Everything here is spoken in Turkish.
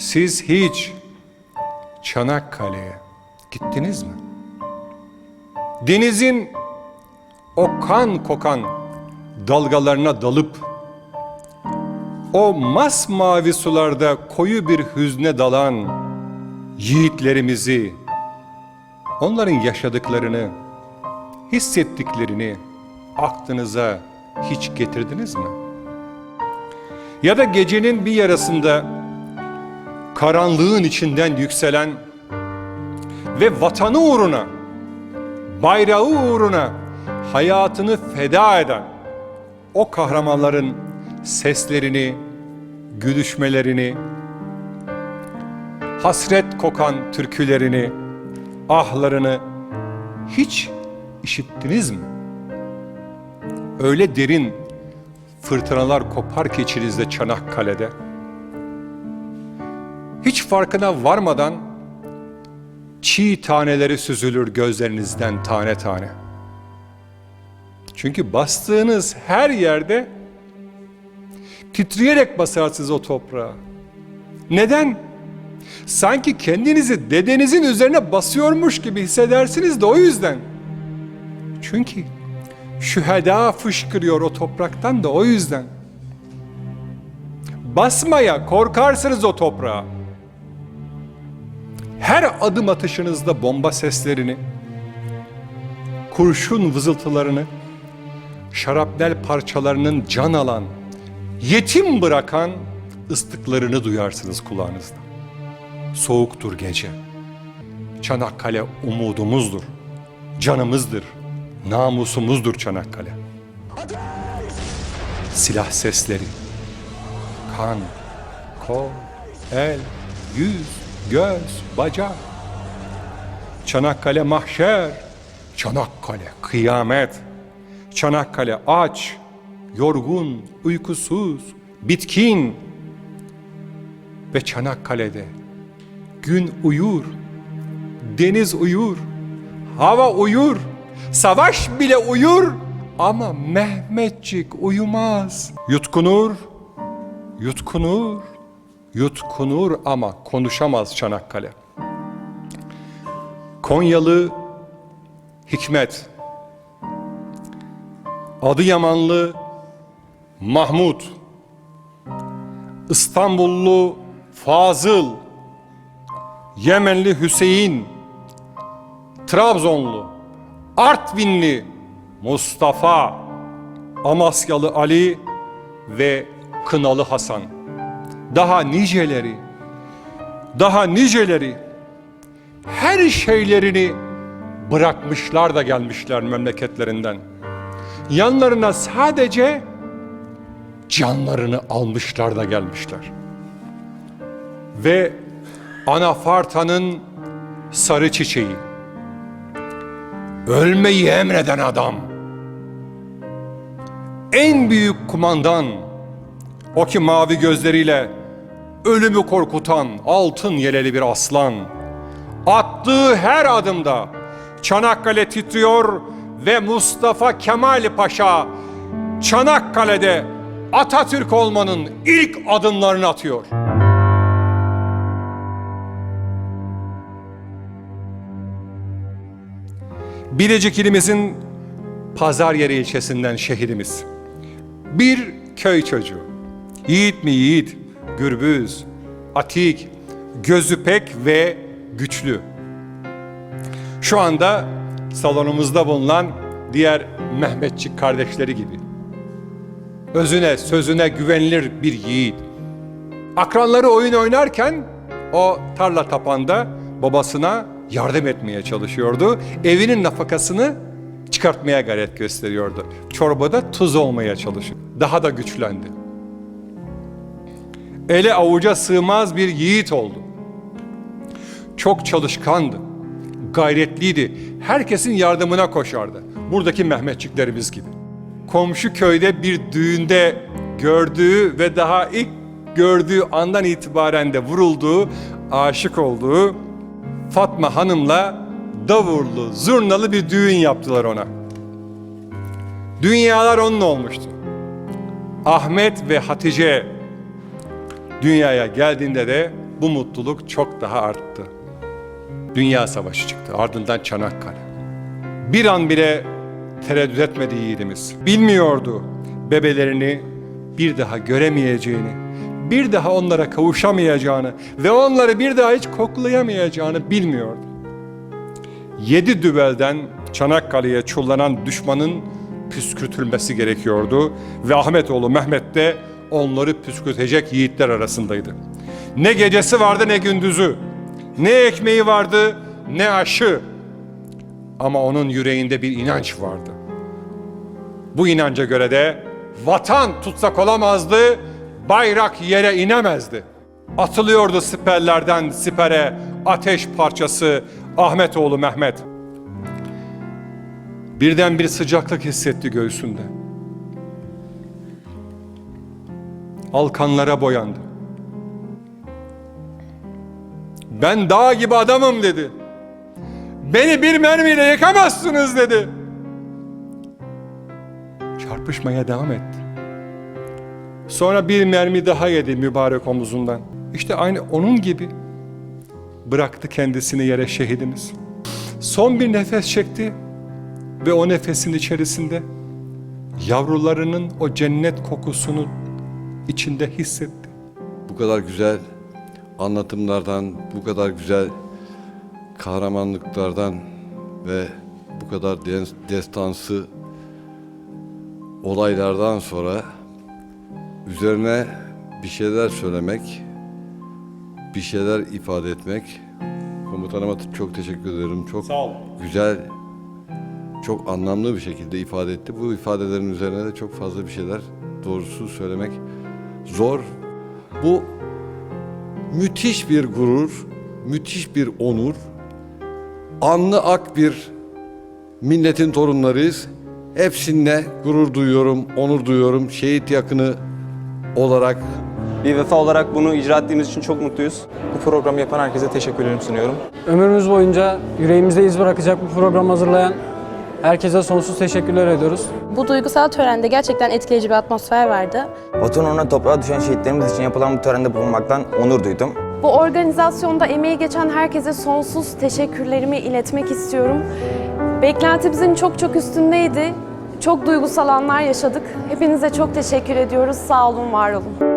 Siz hiç Çanakkale'ye gittiniz mi? Denizin o kan kokan dalgalarına dalıp o masmavi sularda koyu bir hüzne dalan yiğitlerimizi, onların yaşadıklarını, hissettiklerini aklınıza hiç getirdiniz mi? Ya da gecenin bir yarısında karanlığın içinden yükselen ve vatanı uğruna, bayrağı uğruna hayatını feda eden o kahramanların seslerini, gülüşmelerini, hasret kokan türkülerini, ahlarını hiç işittiniz mi? Öyle derin fırtınalar kopar ki içinizde Çanakkale'de. Hiç farkına varmadan çiğ taneleri süzülür gözlerinizden tane tane. Çünkü bastığınız her yerde titreyerek basarsınız o toprağa. Neden? Sanki kendinizi dedenizin üzerine basıyormuş gibi hissedersiniz de o yüzden. Çünkü şüheda fışkırıyor o topraktan da o yüzden. Basmaya korkarsınız o toprağa. Her adım atışınızda bomba seslerini, kurşun vızıltılarını, şarapnel parçalarının can alan, yetim bırakan ıslıklarını duyarsınız kulağınızda. Soğuktur gece. Çanakkale umudumuzdur, canımızdır, namusumuzdur Çanakkale. Silah sesleri, kan, kol, el, yüz, göz, bacak. Çanakkale mahşer, Çanakkale kıyamet. Çanakkale aç, yorgun, uykusuz, bitkin. Ve Çanakkale'de gün uyur, deniz uyur, hava uyur, savaş bile uyur ama Mehmetçik uyumaz. Yutkunur, yutkunur, yutkunur ama konuşamaz Çanakkale. Konyalı Hikmet, Adıyamanlı Mahmut, İstanbullu Fazıl, Yemenli Hüseyin, Trabzonlu, Artvinli Mustafa, Amasyalı Ali ve Kınalı Hasan. Daha niceleri, daha niceleri her şeylerini bırakmışlar da gelmişler memleketlerinden. Yanlarına sadece canlarını almışlar da gelmişler. Ve Anafarta'nın sarı çiçeği, ölmeyi emreden adam, en büyük kumandan, o ki mavi gözleriyle ölümü korkutan altın yeleli bir aslan, attığı her adımda Çanakkale titriyor ve Mustafa Kemal Paşa Çanakkale'de Atatürk olmanın ilk adımlarını atıyor. Bilecik ilimizin Pazar Yeri ilçesinden şehidimiz. Bir köy çocuğu. Yiğit mi yiğit, gürbüz, atik, gözü pek ve güçlü. Şu anda salonumuzda bulunan diğer Mehmetçik kardeşleri gibi. Özüne, sözüne güvenilir bir yiğit. Akranları oyun oynarken o tarla tapanda babasına yardım etmeye çalışıyordu. Evinin nafakasını çıkartmaya gayret gösteriyordu. Çorbada tuz olmaya çalışıyor. Daha da güçlendi. Ele avuca sığmaz bir yiğit oldu. Çok çalışkandı. Gayretliydi. Herkesin yardımına koşardı. Buradaki Mehmetçiklerimiz gibi. Komşu köyde bir düğünde gördüğü ve daha ilk gördüğü andan itibaren de vurulduğu, aşık olduğu Fatma Hanım'la davurlu, zurnalı bir düğün yaptılar ona. Dünyalar onun olmuştu. Ahmet ve Hatice dünyaya geldiğinde de bu mutluluk çok daha arttı. Dünya Savaşı çıktı, ardından Çanakkale. Bir an bile tereddüt etmedi yiğidimiz. Bilmiyordu bebelerini bir daha göremeyeceğini, bir daha onlara kavuşamayacağını ve onları bir daha hiç koklayamayacağını bilmiyordu. Yedi düvelden Çanakkale'ye çullanan düşmanın püskürtülmesi gerekiyordu ve Ahmetoğlu Mehmet de onları püskürtecek yiğitler arasındaydı. Ne gecesi vardı ne gündüzü, ne ekmeği vardı ne aşı. Ama onun yüreğinde bir inanç vardı. Bu inanca göre de vatan tutsak olamazdı, bayrak yere inemezdi. Atılıyordu siperlerden sipere ateş parçası Ahmetoğlu Mehmet. Birden bir sıcaklık hissetti göğsünde. Alkanlara boyandı. Ben dağ gibi adamım dedi. Beni bir mermiyle yakamazsınız dedi. Çarpışmaya devam etti. Sonra bir mermi daha yedi mübarek omuzundan. İşte aynı onun gibi bıraktı kendisini yere şehidimiz. Son bir nefes çekti ve o nefesin içerisinde yavrularının o cennet kokusunu içinde hissetti. bu kadar güzel anlatımlardan, bu kadar güzel kahramanlıklardan ve bu kadar des- destansı olaylardan sonra üzerine bir şeyler söylemek, bir şeyler ifade etmek komutanıma çok teşekkür ederim. Çok Sağ ol. güzel, çok anlamlı bir şekilde ifade etti. Bu ifadelerin üzerine de çok fazla bir şeyler doğrusu söylemek zor. Bu müthiş bir gurur, müthiş bir onur. Anlı ak bir milletin torunlarıyız. Hepsinde gurur duyuyorum, onur duyuyorum. Şehit yakını olarak Bir vefa olarak bunu icra ettiğimiz için çok mutluyuz. Bu programı yapan herkese teşekkürlerimi sunuyorum. Ömrümüz boyunca yüreğimizde iz bırakacak bu programı hazırlayan herkese sonsuz teşekkürler ediyoruz. Bu duygusal törende gerçekten etkileyici bir atmosfer vardı. Vatan uğruna toprağa düşen şehitlerimiz için yapılan bu törende bulunmaktan onur duydum. Bu organizasyonda emeği geçen herkese sonsuz teşekkürlerimi iletmek istiyorum. Beklentimizin çok çok üstündeydi. Çok duygusal anlar yaşadık. Hepinize çok teşekkür ediyoruz. Sağ olun, var olun.